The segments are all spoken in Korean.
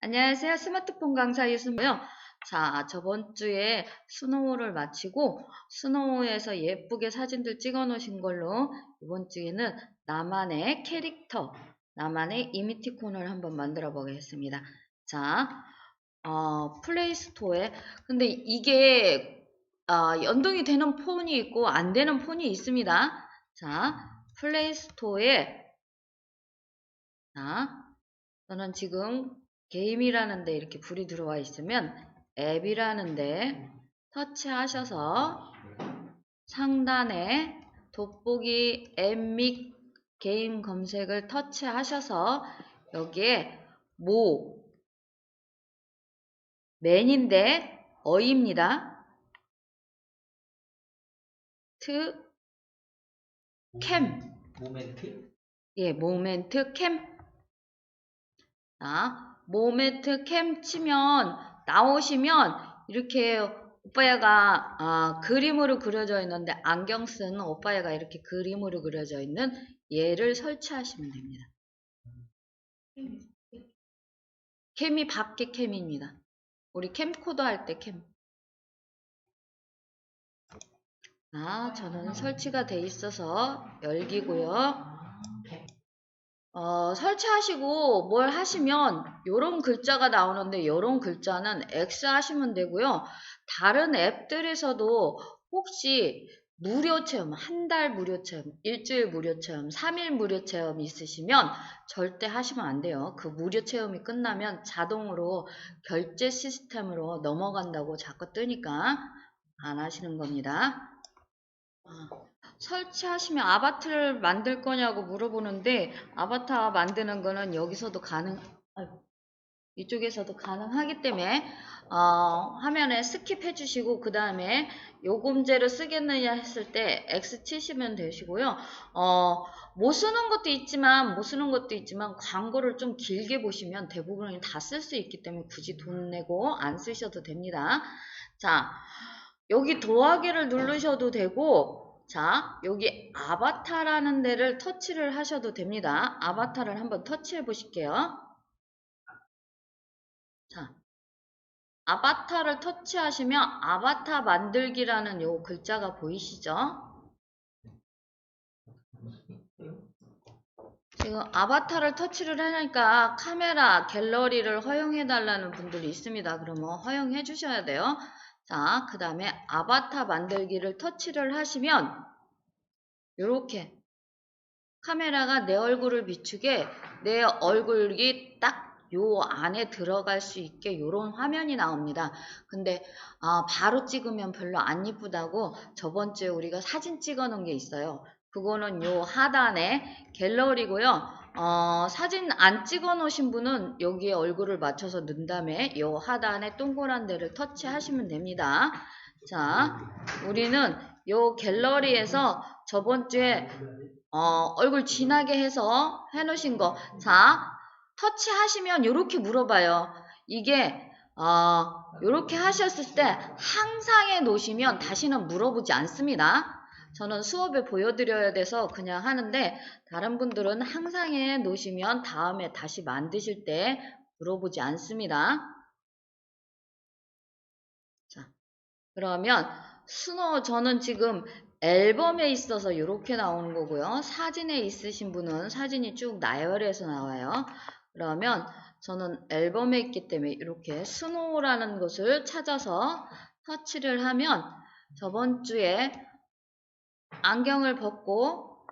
안녕하세요. 스마트폰 강사 유승고요. 자, 저번 주에 스노우를 마치고 스노우에서 예쁘게 사진들 찍어 놓으신 걸로 이번 주에는 나만의 캐릭터, 나만의 이미티콘을 한번 만들어 보겠습니다. 자, 어, 플레이스토어에 근데 이게 아, 연동이 되는 폰이 있고 안 되는 폰이 있습니다. 자, 플레이스토어에 자, 저는 지금 게임이라는데 이렇게 불이 들어와 있으면 앱이라는데 터치하셔서 상단에 돋보기 앱 및 게임 검색을 터치하셔서 여기에 모 맨인데 어입니다. 트 캠. 모멘트? 예, 모멘트 캠. 자, 모멘트 캠 치면 나오시면 이렇게 오빠야가 아, 그림으로 그려져 있는데 안경 쓴 오빠야가 이렇게 그림으로 그려져 있는 얘를 설치하시면 됩니다. 캠이 밖에 캠입니다. 우리 캠코더 할 때 캠. 아, 저는 설치가 돼 있어서 열기고요. 어, 설치하시고 뭘 하시면 요런 글자가 나오는데 요런 글자는 X 하시면 되고요. 다른 앱들에서도 혹시 무료 체험, 한 달 무료 체험, 일주일 무료 체험, 3일 무료 체험 있으시면 절대 하시면 안 돼요. 그 무료 체험이 끝나면 자동으로 결제 시스템으로 넘어간다고 자꾸 뜨니까 안 하시는 겁니다. 아, 설치하시면 아바타를 만들 거냐고 물어보는데 아바타 만드는 거는 여기서도 가능 이쪽에서도 가능하기 때문에 어, 화면에 스킵해 주시고 그 다음에 요금제를 쓰겠느냐 했을 때 X 치시면 되시고요. 어, 못 쓰는 것도 있지만 못 쓰는 것도 있지만 광고를 좀 길게 보시면 대부분이 다쓸 수 있기 때문에 굳이 돈 내고 안 쓰셔도 됩니다. 자, 여기 더하기를 누르셔도 되고 자, 여기 아바타라는 데를 터치를 하셔도 됩니다. 아바타를 한번 터치해 보실게요. 자, 아바타를 터치하시면 아바타 만들기라는 요 글자가 보이시죠? 지금 아바타를 터치를 하니까 카메라, 갤러리를 허용해 달라는 분들이 있습니다. 그러면 허용해 주셔야 돼요. 자, 그 다음에 아바타 만들기를 터치를 하시면 이렇게 카메라가 내 얼굴을 비추게 내 얼굴이 딱 요 안에 들어갈 수 있게 이런 화면이 나옵니다. 근데 아, 바로 찍으면 별로 안 이쁘다고 저번 주에 우리가 사진 찍어 놓은 게 있어요. 그거는 요 하단에 갤러리고요. 어, 사진 안 찍어 놓으신 분은 여기에 얼굴을 맞춰서 넣은 다음에 요 하단에 동그란 데를 터치하시면 됩니다. 자, 우리는 요 갤러리에서 저번 주에 어, 얼굴 진하게 해서 해놓으신 거. 자, 터치하시면 이렇게 물어봐요. 이게 어, 이렇게 하셨을 때 항상 해 놓으시면 다시는 물어보지 않습니다. 저는 수업에 보여드려야 돼서 그냥 하는데 다른 분들은 항상 해 놓으시면 다음에 다시 만드실 때 물어보지 않습니다. 자, 그러면 스노 저는 지금 앨범에 있어서 이렇게 나오는 거고요. 사진에 있으신 분은 사진이 쭉 나열해서 나와요. 그러면 저는 앨범에 있기 때문에 이렇게 스노우라는 것을 찾아서 터치를 하면 저번 주에 안경을 벗고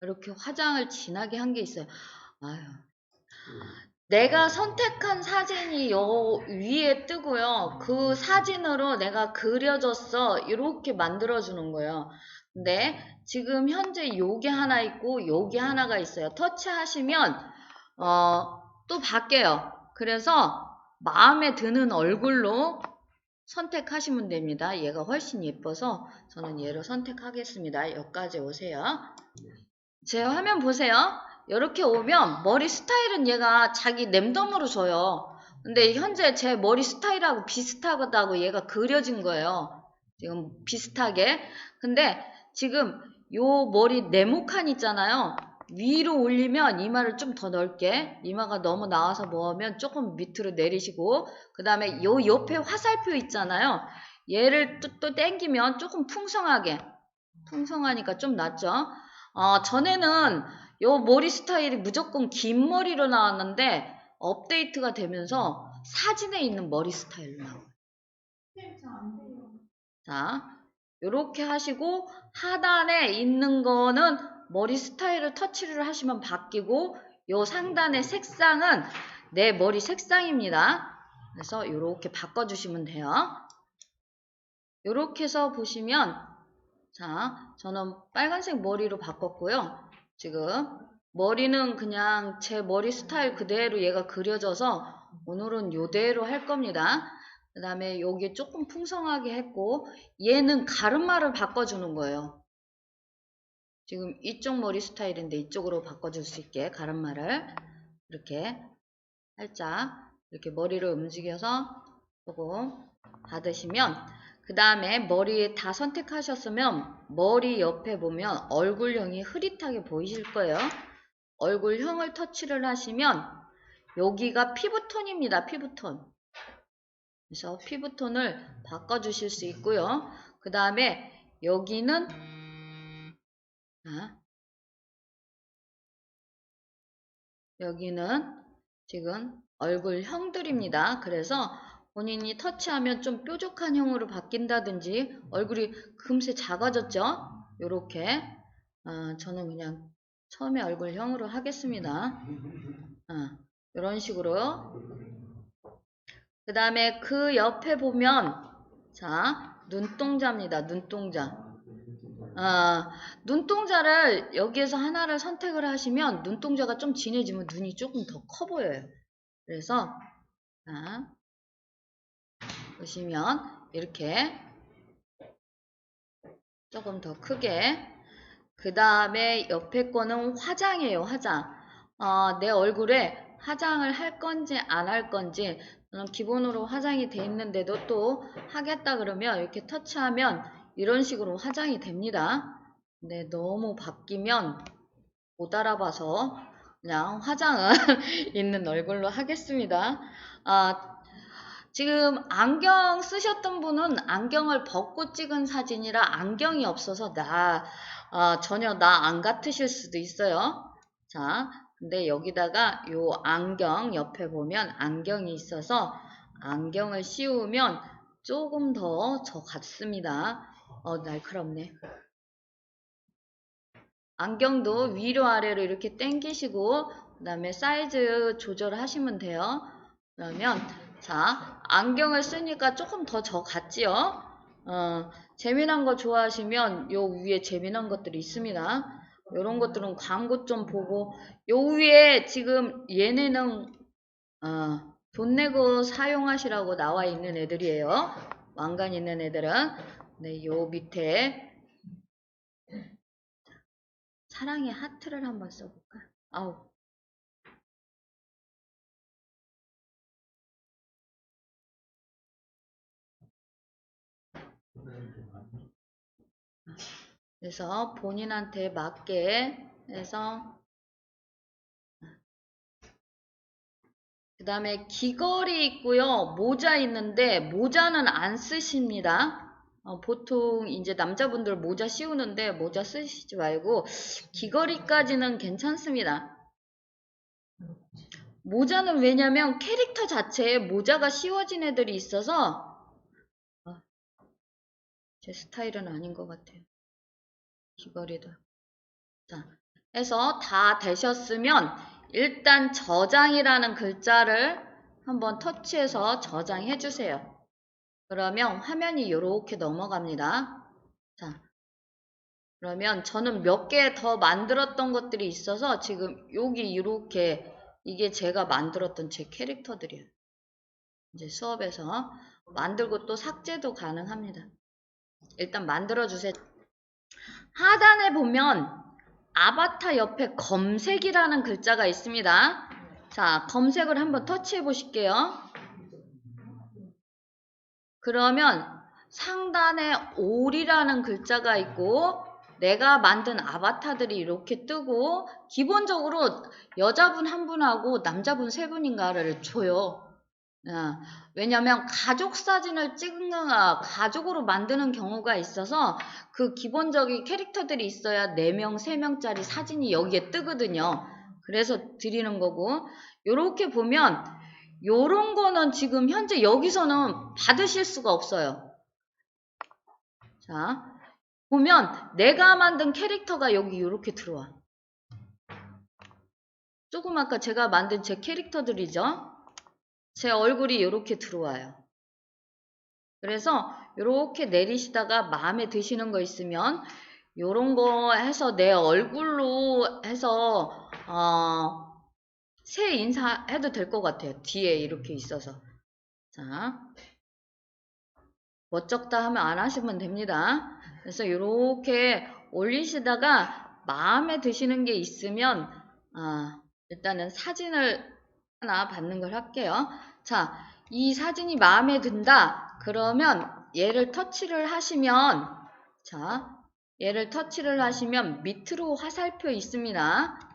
이렇게 화장을 진하게 한 게 있어요. 아유. 내가 선택한 사진이 요 위에 뜨고요. 그 사진으로 내가 그려줬어. 이렇게 만들어주는 거예요. 근데 지금 현재 요게 하나 있고 요게 하나가 있어요. 터치하시면 어, 또 바뀌어요. 그래서 마음에 드는 얼굴로 선택하시면 됩니다. 얘가 훨씬 예뻐서 저는 얘를 선택하겠습니다. 여기까지 오세요. 제 화면 보세요. 이렇게 오면 머리 스타일은 얘가 자기 랜덤으로 줘요. 근데 현재 제 머리 스타일하고 비슷하다고 얘가 그려진 거예요. 지금 비슷하게. 근데 지금 요 머리 네모칸 있잖아요. 위로 올리면 이마를 좀 더 넓게 이마가 너무 나와서 뭐하면 조금 밑으로 내리시고 그 다음에 요 옆에 화살표 있잖아요. 얘를 또, 또 당기면 조금 풍성하게 풍성하니까 좀 낫죠. 어, 전에는 요 머리 스타일이 무조건 긴 머리로 나왔는데 업데이트가 되면서 사진에 있는 머리 스타일로 나와요. 자, 요렇게 하시고 하단에 있는 거는 머리 스타일을 터치를 하시면 바뀌고 요 상단의 색상은 내 머리 색상입니다. 그래서 요렇게 바꿔주시면 돼요. 요렇게 해서 보시면 자, 저는 빨간색 머리로 바꿨고요. 지금 머리는 그냥 제 머리 스타일 그대로 얘가 그려져서 오늘은 요대로 할 겁니다. 그 다음에 여기 조금 풍성하게 했고 얘는 가르마를 바꿔주는 거예요. 지금 이쪽 머리 스타일인데 이쪽으로 바꿔줄 수 있게 가르마를 이렇게 살짝 이렇게 머리를 움직여서 조금 받으시면 그 다음에 머리 다 선택하셨으면 머리 옆에 보면 얼굴형이 흐릿하게 보이실 거예요. 얼굴형을 터치를 하시면 여기가 피부톤입니다. 피부톤. 그래서 피부톤을 바꿔주실 수 있고요. 그 다음에 여기는 자, 여기는 지금 얼굴형들입니다. 그래서 본인이 터치하면 좀 뾰족한 형으로 바뀐다든지 얼굴이 금세 작아졌죠? 요렇게 어, 저는 그냥 처음에 얼굴형으로 하겠습니다. 어, 이런 식으로 그 다음에 그 옆에 보면 자 눈동자입니다. 눈동자 아, 눈동자를 여기에서 하나를 선택을 하시면 눈동자가 좀 진해지면 눈이 조금 더 커 보여요. 그래서 자, 보시면 이렇게 조금 더 크게 그 다음에 옆에 거는 화장이에요. 화장. 어, 내 얼굴에 화장을 할 건지 안 할 건지 기본으로 화장이 돼 있는데도 또 하겠다 그러면 이렇게 터치하면 이런 식으로 화장이 됩니다. 근데 너무 바뀌면 못 알아봐서 그냥 화장은 있는 얼굴로 하겠습니다. 아, 지금 안경 쓰셨던 분은 안경을 벗고 찍은 사진이라 안경이 없어서 나 아, 전혀 나 안 같으실 수도 있어요. 자, 근데 여기다가 요 안경 옆에 보면 안경이 있어서 안경을 씌우면 조금 더 저 같습니다. 어, 날카롭네. 안경도 위로 아래로 이렇게 당기시고 그 다음에 사이즈 조절하시면 돼요. 그러면 자 안경을 쓰니까 조금 더 저 같지요? 어, 재미난 거 좋아하시면 요 위에 재미난 것들이 있습니다. 이런 것들은 광고 좀 보고 요 위에 지금 얘네는 어, 돈 내고 사용하시라고 나와 있는 애들이에요. 왕관 있는 애들은 네, 요 밑에 사랑의 하트를 한번 써볼까? 아우. 그래서 본인한테 맞게 해서 그 다음에 귀걸이 있고요. 모자 있는데 모자는 안 쓰십니다. 어, 보통 이제 남자분들 모자 씌우는데 모자 쓰시지 말고 귀걸이까지는 괜찮습니다. 모자는 왜냐면 캐릭터 자체에 모자가 씌워진 애들이 있어서 어, 제 스타일은 아닌 것 같아요. 귀걸이도. 자, 해서 다 되셨으면 일단 저장이라는 글자를 한번 터치해서 저장해 주세요. 그러면 화면이 이렇게 넘어갑니다. 자, 그러면 저는 몇 개 더 만들었던 것들이 있어서 지금 여기 이렇게 이게 제가 만들었던 제 캐릭터들이에요. 이제 수업에서 만들고 또 삭제도 가능합니다. 일단 만들어주세요. 하단에 보면 아바타 옆에 검색이라는 글자가 있습니다. 자, 검색을 한번 터치해 보실게요. 그러면 상단에 올이라는 글자가 있고 내가 만든 아바타들이 이렇게 뜨고 기본적으로 여자분 한 분하고 남자분 세 분인가를 줘요. 아, 왜냐면 가족 사진을 찍는 아, 가족으로 만드는 경우가 있어서 그 기본적인 캐릭터들이 있어야 4명, 3명짜리 사진이 여기에 뜨거든요. 그래서 드리는 거고 요렇게 보면 요런 거는 지금 현재 여기서는 받으실 수가 없어요. 자, 보면 내가 만든 캐릭터가 여기 이렇게 들어와. 조금 아까 제가 만든 제 캐릭터들이죠. 제 얼굴이 이렇게 들어와요. 그래서 이렇게 내리시다가 마음에 드시는 거 있으면 요런 거 해서 내 얼굴로 해서 어, 새 인사 해도 될 것 같아요. 뒤에 이렇게 있어서. 자, 멋쩍다 하면 안 하시면 됩니다. 그래서 이렇게 올리시다가 마음에 드시는 게 있으면 아, 일단은 사진을 하나 받는 걸 할게요. 자, 이 사진이 마음에 든다. 그러면 얘를 터치를 하시면 자, 얘를 터치를 하시면 밑으로 화살표 있습니다.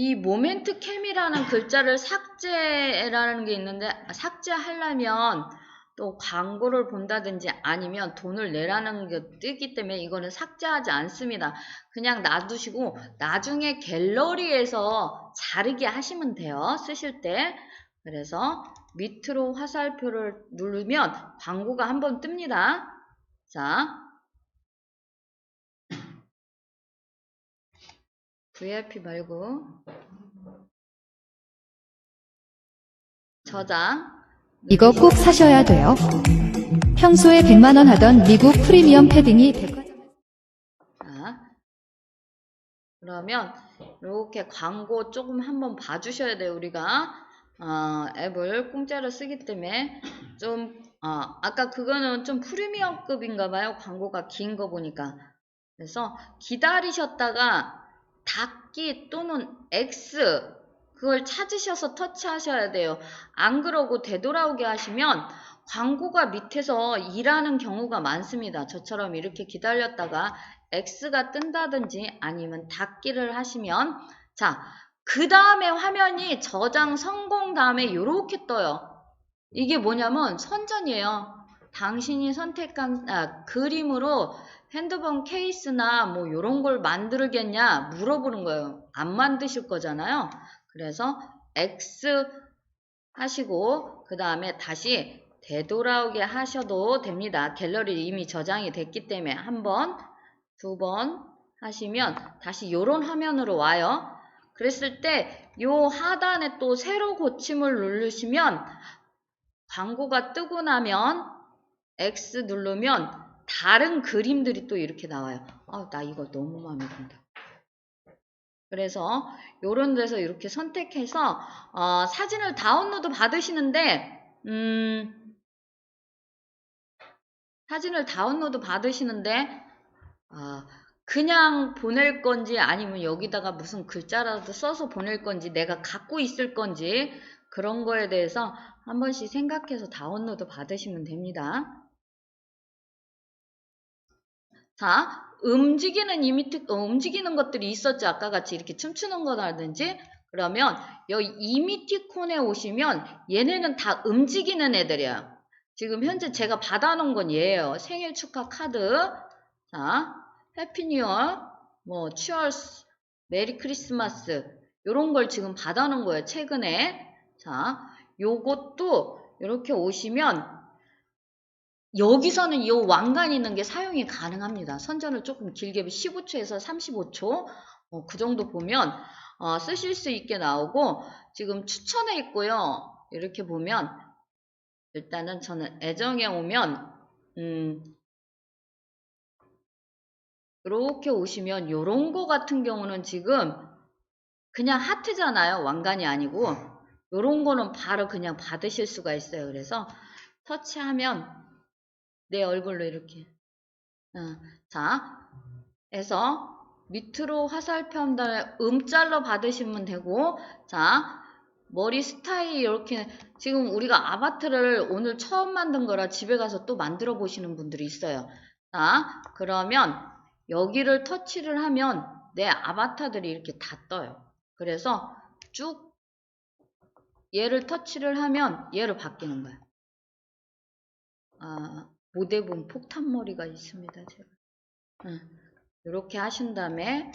이 모멘트 캠이라는 글자를 삭제라는 게 있는데 삭제하려면 또 광고를 본다든지 아니면 돈을 내라는 게 뜨기 때문에 이거는 삭제하지 않습니다. 그냥 놔두시고 나중에 갤러리에서 자르게 하시면 돼요. 쓰실 때. 그래서 밑으로 화살표를 누르면 광고가 한번 뜹니다. 자. VIP 말고 저장 이거 꼭 사셔야 돼요. 평소에 100만원 하던 미국 프리미엄 패딩이 백화점 자, 그러면 이렇게 광고 조금 한번 봐주셔야 돼요. 우리가 어, 앱을 공짜로 쓰기 때문에 좀 어, 아까 그거는 좀 프리미엄급인가 봐요. 광고가 긴 거 보니까. 그래서 기다리셨다가 닫기 또는 X 그걸 찾으셔서 터치하셔야 돼요. 안 그러고 되돌아오게 하시면 광고가 밑에서 일하는 경우가 많습니다. 저처럼 이렇게 기다렸다가 X가 뜬다든지 아니면 닫기를 하시면 자, 그 다음에 화면이 저장 성공 다음에 이렇게 떠요. 이게 뭐냐면 선전이에요. 당신이 선택한 아, 그림으로 핸드폰 케이스나 뭐 이런 걸 만들겠냐 물어보는 거예요. 안 만드실 거잖아요. 그래서 X 하시고 그 다음에 다시 되돌아오게 하셔도 됩니다. 갤러리 이미 저장이 됐기 때문에 한 번, 두 번 하시면 다시 이런 화면으로 와요. 그랬을 때요 하단에 또 새로 고침을 누르시면 광고가 뜨고 나면 X 누르면 다른 그림들이 또 이렇게 나와요. 아, 나 이거 너무 마음에 든다. 그래서 요런 데서 이렇게 선택해서 어, 사진을 다운로드 받으시는데 음, 사진을 다운로드 받으시는데 아, 그냥 보낼 건지 아니면 여기다가 무슨 글자라도 써서 보낼 건지 내가 갖고 있을 건지 그런 거에 대해서 한 번씩 생각해서 다운로드 받으시면 됩니다. 자, 움직이는 이미트, 어, 움직이는 것들이 있었죠. 아까 같이 이렇게 춤추는 거라든지. 그러면 여기 이미티콘에 오시면 얘네는 다 움직이는 애들이에요. 지금 현재 제가 받아놓은 건 얘예요. 생일 축하 카드. 자, 해피 뉴얼, 뭐, 치얼스, 메리 크리스마스. 요런 걸 지금 받아놓은 거예요. 최근에. 자, 요것도 이렇게 오시면 여기서는 이 왕관 있는 게 사용이 가능합니다. 선전을 조금 길게 15초에서 35초 어, 그 정도 보면 어, 쓰실 수 있게 나오고 지금 추천해 있고요. 이렇게 보면 일단은 저는 애정에 오면 음, 이렇게 오시면 요런 거 같은 경우는 지금 그냥 하트잖아요. 왕관이 아니고 요런 거는 바로 그냥 받으실 수가 있어요. 그래서 터치하면 내 얼굴로 이렇게 어, 자 해서 밑으로 화살표 한 다음에 음짤로 받으시면 되고 자 머리 스타일 이렇게 지금 우리가 아바타를 오늘 처음 만든 거라 집에 가서 또 만들어 보시는 분들이 있어요 자 그러면 여기를 터치를 하면 내 아바타들이 이렇게 다 떠요. 그래서 쭉 얘를 터치를 하면 얘로 바뀌는 거야. 아, 모대분 폭탄머리가 있습니다. 제가. 이렇게 하신 다음에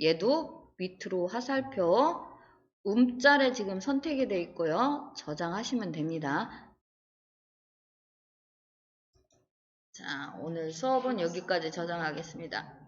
얘도 밑으로 화살표 움짤에 지금 선택이 되어 있고요. 저장하시면 됩니다. 자, 오늘 수업은 여기까지 저장하겠습니다.